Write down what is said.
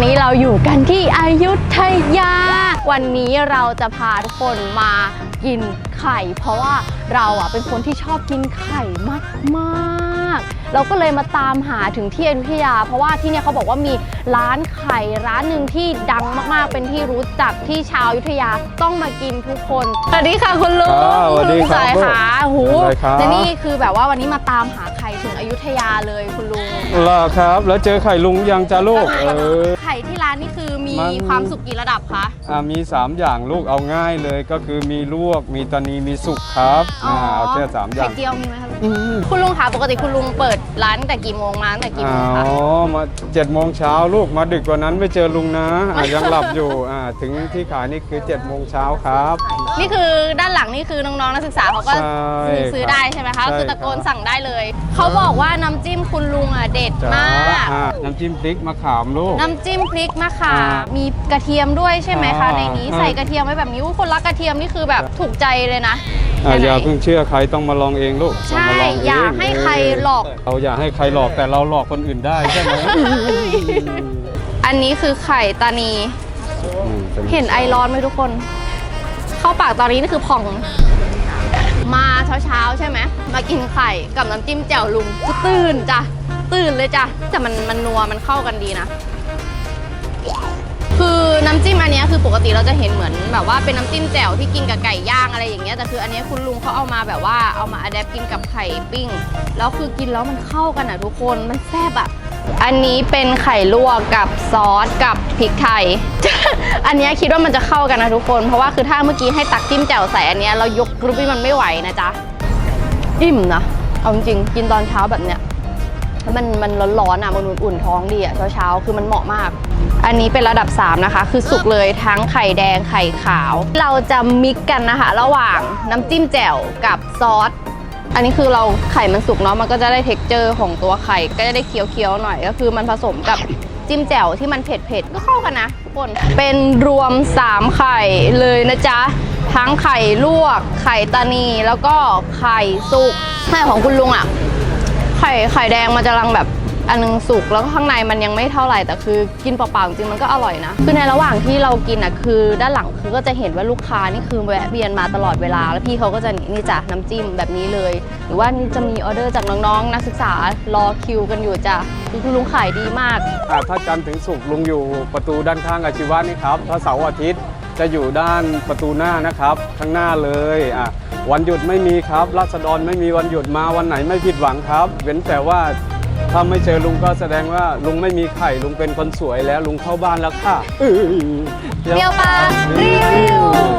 อนนี้เราอยู่กันที่อยุธยา วันนี้เราจะพาทุกคนมากินไข่ เพราะว่าเราอะเป็นคนที่ชอบกินไข่มากๆ เราก็เลยมาตามหาถึงที่อยุธยา เพราะว่าที่เนี่ยเขาบอกว่ามีร้านไข่ร้านหนึ่งที่ดังมากๆ เป็นที่รู้จักที่ชาวอยุธยาต้องมากินทุกคนสวัสดีค่ะคุณลุงครับสวัสดีคุณลุงครับสายขาหูสวัสดีครับ และนี่คือแบบว่าวันนี้มาตามหาไข่ถึง อยุธยาเลยคุณลุงล่ะครับ แล้วเจอไข่ลุงยังจ้าลูกเออ ไข่ที่ร้านนี่คือมีมัน ความสุกกี่ระดับคะ อ่ามี 3 อย่างลูกเอาง่ายเลยก็คือมีลวกมีตานีมีสุกครับอ่าเอาแค่สามอไข่ย่าง เจียวมีไหมคะ คุณลุงคะปกติคุณลุงเปิดร้านตั้งแต่กี่โมงมาตั้งแต่กี่อ๋โมงคะอมาเจ็ดโมงเช้าลูกมาดึกกว่านั้นไม่เจอลุงนะอะยังหลับอยู่อ่าถึงที่ขายนี่คือ7จ็ดโมงเช้าครับ นี่คือด้านหลังนี่คือน้องๆนักศึกษาเขาก็ใช่ซื้อซื้อครับได้ใช่ไหมคะใช่คือตะโกนครับ สั่งได้เลย เขาบอกว่าน้ำจิ้มคุณลุงอะเด็ดจ้ามากอ่าน้ำจิ้มพริกมะขามลูก น้ำจิ้มพริกมะขามอ่ามีมีกระเทียมด้วยใช่ไหมคะอ่าในนี้อ่าใส่กระเทียมไว้แบบนี้อุ๊ยคนรักกระเทียมนี่คือแบบถูกใจเลยนะ อ่าใช่ไหมอย่าเพิ่งเชื่อใครต้องมาลองเองลูกใช่ต้องมาลองเงอย่าให้ใครหลอก เราอย่าให้ใครหลอกแต่เราหลอกคนอื่นได้ใช่ไหมอันนี้คือไข่ตานี อืมป็เห็นไอร้อนไหมทุกคน เข้าปากตอนนี้นี่คือผ่อง มาเช้าๆใช่ไหม มากินไข่กับน้ำจิ้มแจ่วลุงคือตื่นจ้ะ ตื่นเลยจ้ะ แต่มันมันนัวมันเข้ากันดีนะ คือน้ำจิ้มอันเนี้ยคือปกติเราจะเห็นเหมือนแบบว่าเป็นน้ำจิ้มแจ่วที่กินกับไก่ย่างอะไรอย่างเงี้ยแต่คืออันเนี้ยคุณลุงเขาเอามาแบบว่าเอามาอัดแอปกินกับไข่ปิ้งแล้วคือกินแล้วมันเข้ากันอะทุกคนมันแซ่บอะอันนี้เป็นไข่ลวกกับซอสกับพริกไทย อันนี้คิดว่ามันจะเข้ากันนะทุกคน เพราะว่าคือถ้าเมื่อกี้ให้ตักจิ้มแจ่วใส่อันนี้เรายกกรุ๊ปนี่มันไม่ไหวนะจ๊ะ อิ่มนะ เอาจริงกินตอนเช้าแบบเนี้ย มันมันร้อนๆอะมันอุ่นๆท้องดีอะเช้าๆ คือมันเหมาะมาก อันนี้เป็นระดับ 3 นะคะ คือสุกเลยทั้งไข่แดงไข่ขาว เราจะมิกกันนะคะ ระหว่างน้ำจิ้มแจ่วกับซอสอันนี้คือเราไข่มันสุกเนาะมันก็จะได้เท็กเจอร์ของตัวไข่ ก็จะได้เคี้ยวๆหน่อย ก็คือมันผสมกับจิ้มแจ่วที่มันเผ็ดๆ ก็เข้ากันนะทุกคนเป็นรวม 3 ไข่เลยนะจ๊ะ ทั้งไข่ลวก ไข่ตานีแล้วก็ไข่สุกไข่ของคุณลุงอะ ไข่ไข่แดงมันจะรังแบบอันนึงสุกแล้วก็ข้างในมันยังไม่เท่าไหร่แต่คือกินเปล่าๆจริงมันก็อร่อยนะ คือในระหว่างที่เรากินอะคือด้านหลังคือก็จะเห็นว่าลูกค้านี่คือแวะเวียนมาตลอดเวลา แล้วพี่เขาก็จะนี่จ้ะน้ำจิ้มแบบนี้เลย หรือว่านี่จะมีออเดอร์จากน้องๆ นักศึกษารอคิวกันอยู่จ้ะคือคุณลุงขายดีมากอ่าถ้าจันทร์ถึงศุกร์ลุงอยู่ประตูด้านข้างอาชีวะนี่ครับถ้าเสาร์อาทิตย์ จะอยู่ด้านประตูหน้านะครับ ข้างหน้าเลยอะวันหยุดไม่มีครับรัษฎรไม่มีวันหยุดมาวันไหนไม่ผิดหวังครับ เว้นแต่ว่าถ้าไม่เจอลุงก็แสดงว่าลุงไม่มีไข่ลุงเป็นคนสวยแล้วลุงเข้าบ้านแล้วค่ะเดียวปารีวิว